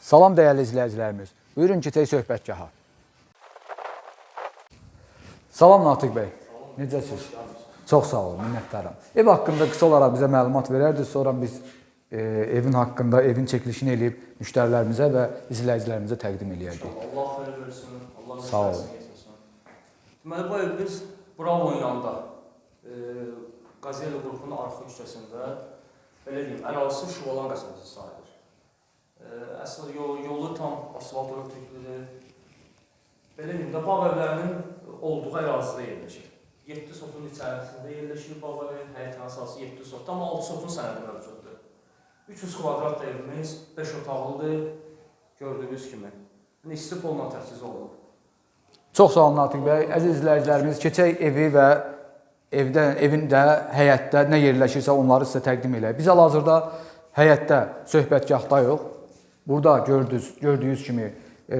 Salam dəyərli izləyicilərimiz. Buyurun keçək söhbətgaha. Salam Natiq bəy. Necəsiz? Çox sağ olun, minnətdaram. Ev haqqında qısa olaraq bizə məlumat verərdiniz, sonra biz e, evin haqqında, evin çəkilişini eləyib müştərilərimizə və izləyicilərimizə təqdim eləyərdik. Allah xeyir versin. Allah Sağ olun. Deməli bu ev biz Bravo yanında e, Qazeli qrupunun arxa küçəsində belə deyim, ərazisi Şuvalan qəsəbəsi sayılır. Əsl yol, yolu tam asfalt örtüklüdür. Belə deyim də bağ evlərinin olduğu ərazidə yerləşir. 7 sotun içərisində yerləşir bağ evi, həyətin əsası 7 sotda, amma 6 sotun sənədi mövcuddur. 300 kvadrat da evimiz, 5 otaqlıdır. Gördüyünüz kimi. Yəni isti polla təchiz olunub. Çox sağ olun Natiq bəy. Əziz izləyicilərimiz, keçək evi və evdə, evində, həyətdə nə yerləşirsə onları sizə təqdim eləyək. Biz hal-hazırda həyətdə, söhbətgahda yox. Burada gördüyünüz, gördüyünüz kimi e,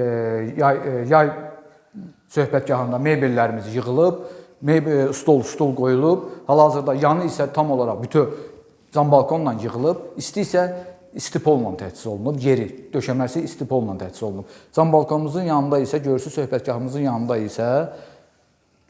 yay, e, yay söhbətgahında mebellərimiz yığılıb, mebel stol, stol qoyulub. Hal-hazırda yanı isə tam olaraq bütöv cam balkonla yığılıb, isti isə istipolla təchiz olunub, yeri, döşəməsi istipolla təchiz olunub. Cam balkonumuzun yanında isə görürsüz söhbətgahımızın yanında isə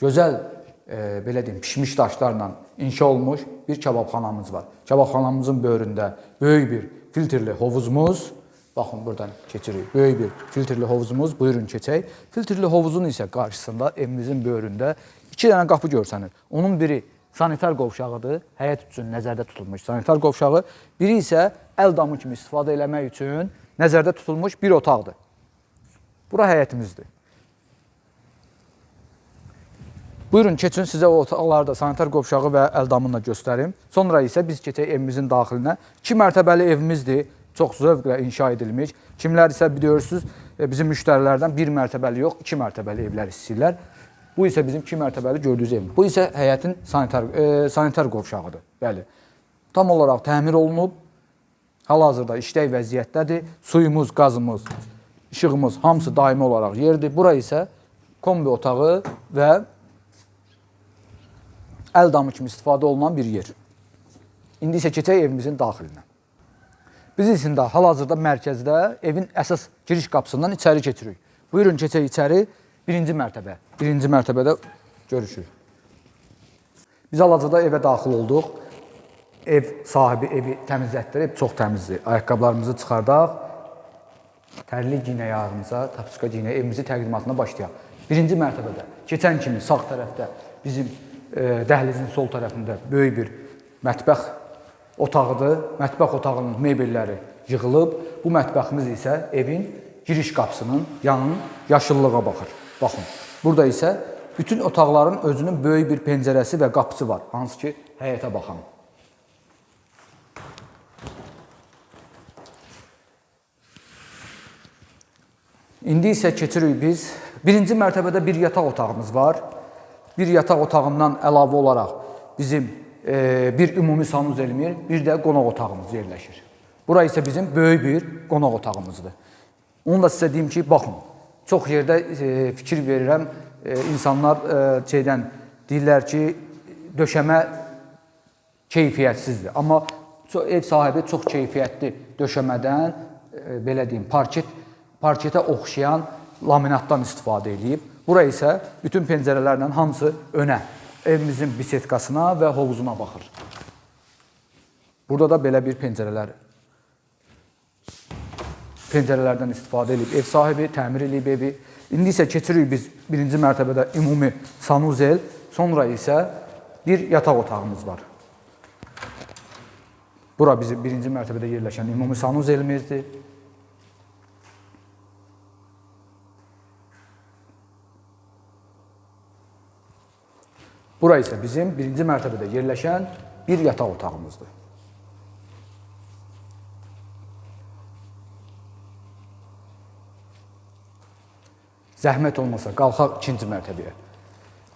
gözəl e, belə deyim, pişmiş daşlarla inşa olmuş bir kababxanamız var. Kababxanamızın böyründə böyük bir filtrli hovuzumuz Baxın buradan keçirik. Böyük bir filtrli hovuzumuz. Buyurun keçək. Filtrli hovuzun isə qarşısında evimizin böyründə iki dənə qapı görsənir. Onun biri sanitar qovşağıdır. Həyət üçün nəzərdə tutulmuş sanitar qovşağı. Biri isə əl damı kimi istifadə eləmək üçün nəzərdə tutulmuş bir otaqdır. Bura həyətimizdir. Buyurun keçin sizə o otaqlarda sanitar qovşağı və əldamını da göstərim. Sonra isə biz keçək evimizin daxilinə. 2 mərtəbəli evimizdir. Çox zövqlə inşa edilmiş. Kimlər isə biliyorsunuz e, bizim müştərilərdən 1 mərtəbəli yox, 2 mərtəbəli evlər istəyirlər. Bu isə bizim 2 mərtəbəli gördüyünüz ev. Bu isə həyətin sanitar e, sanitar qovşağıdır. Bəli. Tam olaraq təmir olunub. Hal-hazırda işlək vəziyyətdədir. Suyumuz, qazımız, işığımız hamısı daimi olaraq yerdir. Bura isə kombi otağı və əl damı kimi istifadə olunan bir yer. İndi isə keçək evimizin daxilinə. Biz isə də hal-hazırda mərkəzdə evin əsas giriş qapısından içəri keçirik. Buyurun keçək içəri. Birinci mərtəbə. Birinci mərtəbədə görüşürük. Biz hal-hazırda evə daxil olduq. Ev sahibi evi təmizlətdirib, çox təmizdir. Ayaqqabılarımızı çıxardaq. Tərli giyinə yağımıza, tapçıqa giyinə evimizi təqdimatına başlayaq. Birinci mərtəbədə keçən kimi sağ tərəfdə bizim e, dəhlizin sol tərəfində böyük bir mətbəx otağıdır. Mətbəx otağının mebelləri yığılıb. Bu mətbəximiz isə evin giriş qapısının yanın yaşıllığa baxır. Baxın. Burada isə bütün otaqların özünün böyük bir pəncərəsi və qapısı var, hansı ki həyətə baxan. İndi isə keçirik biz. Birinci mərtəbədə bir yataq otağımız var. Bir yataq otağından əlavə olaraq bizim e, bir ümumi sanuzelmir, bir də qonaq otağımız yerləşir. Bura isə bizim böyük bir qonaq otağımızdır. Onu da sizə deyim ki, baxın. Çox yerdə e, fikir verirəm. E, insanlar e, şeydən deyirlər ki, döşəmə keyfiyyətsizdir. Amma ev sahibi çox keyfiyyətli döşəmədən e, belə deyim, parket parketə oxşayan laminatdan istifadə edib. Bura isə bütün pəncərələrlə hamısı önə, evimizin bisetkasına və hovuzuna baxır. Burada da belə bir pəncərələr pəncərələrdən istifadə edib ev sahibi təmir edib evi. İndi isə keçirik biz birinci mərtəbədə ümumi sanuzel, sonra isə bir yataq otağımız var. Bura bizim birinci mərtəbədə yerləşən ümumi sanuzelimizdir. Bura isə bizim birinci mərtəbədə yerləşən bir yataq otağımızdır. Zəhmət olmasa qalxaq ikinci mərtəbəyə.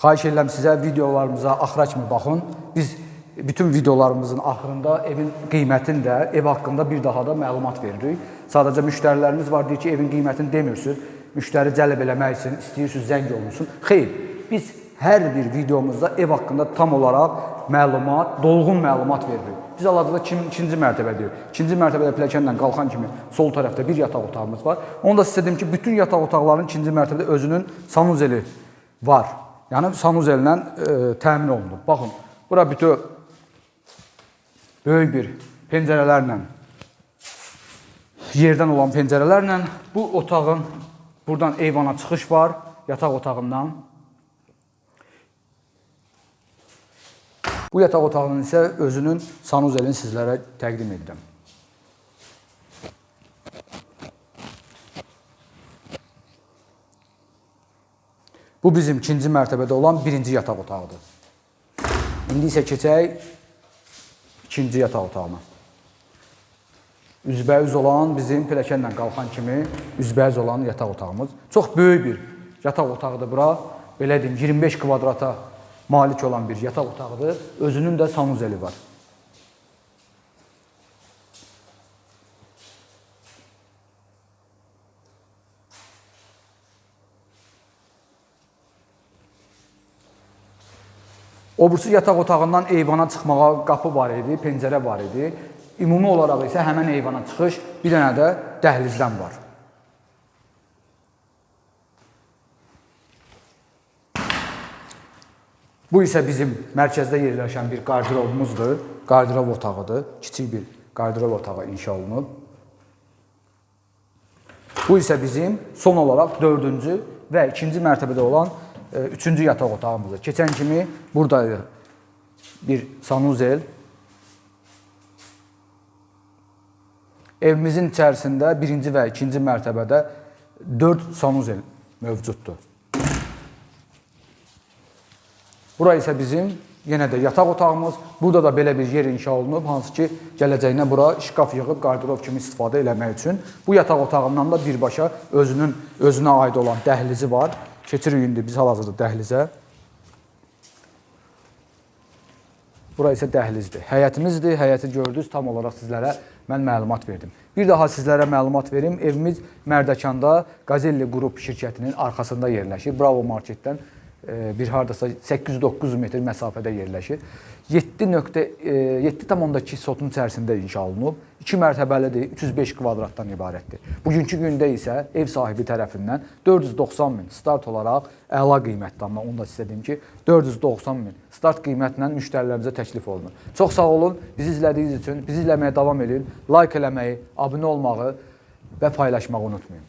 Xahiş edirəm sizə videolarımıza axıra kimi baxın. Biz bütün videolarımızın axırında evin qiymətini də, ev haqqında bir daha da məlumat veririk. Sadəcə müştərilərimiz var deyir ki, evin qiymətini demirsiniz. Müştəri cəlb eləmək üçün istəyirsiniz zəng olunsun. Xeyr, biz hər bir videomuzda ev haqqında tam olaraq məlumat, dolğun məlumat veririk. Biz hal-hazırda ikinci mərtəbədəyik. İkinci mərtəbədə pilləkənlə qalxan kimi sol tərəfdə bir yataq otağımız var. Onu da sizə dedim ki, bütün yataq otaqlarının ikinci mərtəbədə özünün sanuzeli var. Yəni sanuzellə e, təmin olunub. Baxın, bura bütün böyük bir pəncərələrlə yerdən olan pəncərələrlə bu otağın buradan eyvana çıxış var, yataq otağından. Bu yataq otağının isə özünün sanuzelini sizlərə təqdim edirəm. Bu bizim ikinci mərtəbədə olan birinci yataq otağıdır. İndi isə keçək ikinci yataq otağına. Üzbəüz olan bizim pilləkənlə qalxan kimi üzbəüz olan yataq otağımız. Çox böyük bir yataq otağıdır bura. Belə deyim 25 kvadrata malik olan bir yataq otağıdır. Özünün də sanuzeli var. Obursu yataq otağından eyvana çıxmağa qapı var idi, pəncərə var idi. Ümumi olaraq isə həmin eyvana çıxış bir dənə də dəhlizdən var. Bu isə bizim mərkəzdə yerləşən bir qardirobumuzdur. Qardirob otağıdır. Kiçik bir qardirob otağı inşa olunub. Bu isə bizim son olaraq dördüncü və ikinci mərtəbədə olan e, üçüncü yataq otağımızdır. Keçən kimi burada bir sanuzel. Evimizin içərisində birinci və ikinci mərtəbədə dörd sanuzel mövcuddur. Bura isə bizim yenə də yataq otağımız. Burada da belə bir yer inşa olunub, hansı ki, gələcəyinə bura şkaf yığıb qardirob kimi istifadə eləmək üçün. Bu yataq otağından da birbaşa özünün özünə aid olan dəhlizi var. Keçirik indi biz hal-hazırda dəhlizə. Bura isə dəhlizdir. Həyətimizdir. Həyəti gördünüz, tam olaraq sizlərə mən məlumat verdim. Bir daha sizlərə məlumat verim. Evimiz Mərdəkanda Qazelli qrup şirkətinin arxasında yerləşir. Bravo marketdən bir hardasa 800-900 metr məsafədə yerləşir. 7.2 sotun içərisində inşa olunub. 2 mərtəbəlidir, 305 kvadratdan ibarətdir. Bugünkü gündə isə ev sahibi tərəfindən 490 min start olaraq əla qiymətdə, amma onu da sizə deyim ki, 490 min start qiymətlə müştərilərimizə təklif olunur. Çox sağ olun, bizi izlədiyiniz üçün, bizi izləməyə davam edin, like eləməyi, abunə olmağı və paylaşmağı unutmayın.